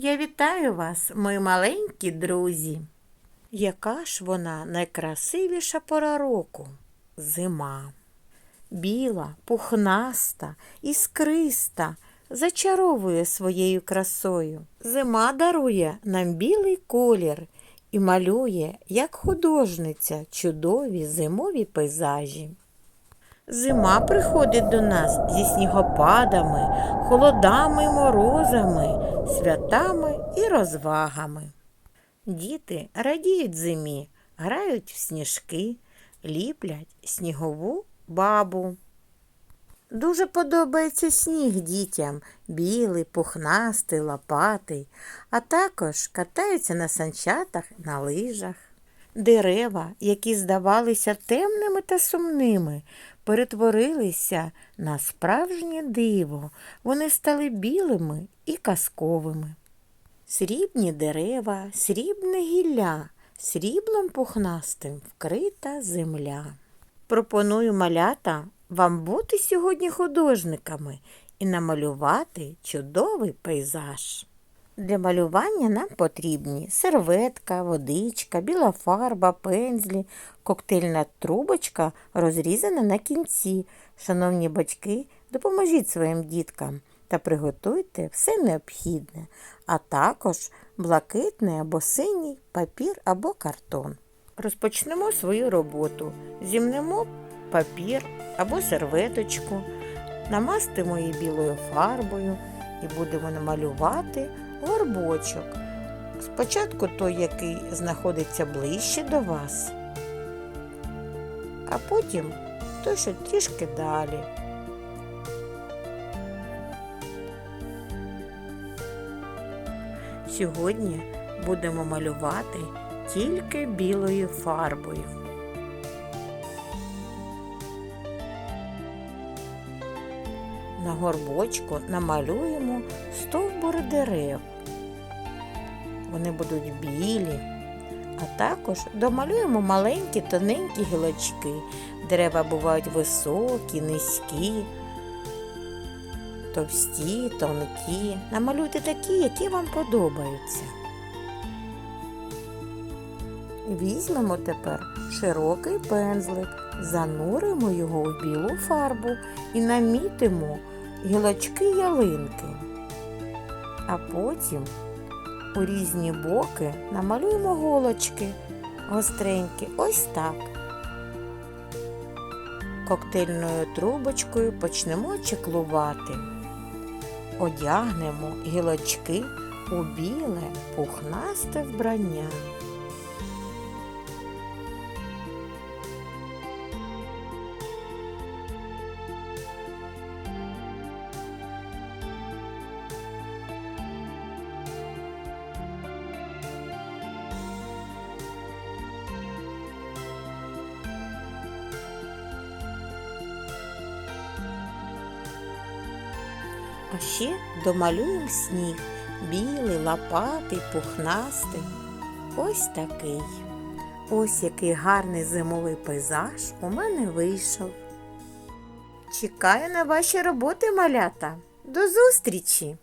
Я вітаю вас, мої маленькі друзі. Яка ж вона найкрасивіша пора року? Зима. Біла, пухнаста, іскриста, зачаровує своєю красою. Зима дарує нам білий колір і малює, як художниця, чудові зимові пейзажі. Зима приходить до нас зі снігопадами, холодами морозами, святами і розвагами. Діти радіють зимі, грають в сніжки, ліплять снігову бабу. Дуже подобається сніг дітям, білий, пухнастий, лопатий, а також катаються на санчатах, на лижах. Дерева, які здавалися темними та сумними, перетворилися на справжнє диво. Вони стали білими і казковими. Срібні дерева, срібне гілля, сріблом пухнастим вкрита земля. Пропоную малята вам бути сьогодні художниками і намалювати чудовий пейзаж. Для малювання нам потрібні серветка, водичка, біла фарба, пензлі, коктейльна трубочка розрізана на кінці. Шановні батьки, допоможіть своїм діткам та приготуйте все необхідне, а також блакитний або синій папір або картон. Розпочнемо свою роботу. Зімнемо папір або серветочку, намастимо її білою фарбою і будемо намалювати горбочок. Спочатку той, який знаходиться ближче до вас, а потім той, що трішки далі. Сьогодні будемо малювати тільки білою фарбою. На горбочку намалюємо стовбури дерев. Вони будуть білі, а також домалюємо маленькі тоненькі гілочки. Дерева бувають високі, низькі, товсті, тонкі. Намалюйте такі, які вам подобаються. Візьмемо тепер широкий пензлик, зануримо його в білу фарбу і намітимо гілочки ялинки. А потім у різні боки намалюємо голочки гостренькі, ось так. Коктейльною трубочкою почнемо чеклувати. Одягнемо гілочки у біле пухнасте вбрання. А ще домалюємо сніг, білий, лопатий, пухнастий. Ось такий. Ось який гарний зимовий пейзаж у мене вийшов. Чекаю на ваші роботи, малята. До зустрічі!